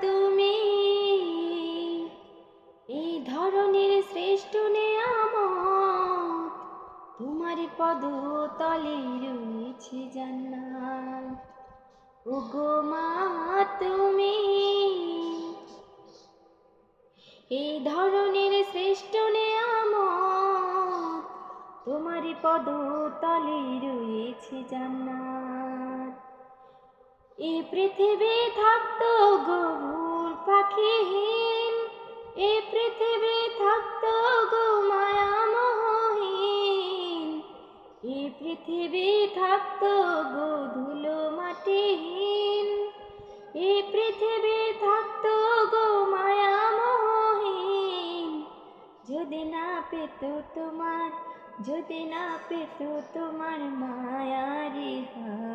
তুমি। এই ধরনের শ্রেষ্ঠ তোমার পদ তলে রয়েছে জান্নাত। ওগো মা, তুমি। এই ধরনের শ্রেষ্ঠ নেয়ামত তোমার পদ তলে রয়েছে জান্নাত। এই পৃথিবী থাকতো গরুর পাখিহীন। এই পৃথিবী থাকতো গো মায়ামহীন এই পৃথিবী থাকতো গো ধুলো মাটিহীন। এই পৃথিবী থাকতো গো মায়ামহীন যদি না পেত তোমার, যদি না পেত তোমার মায়ারি হাত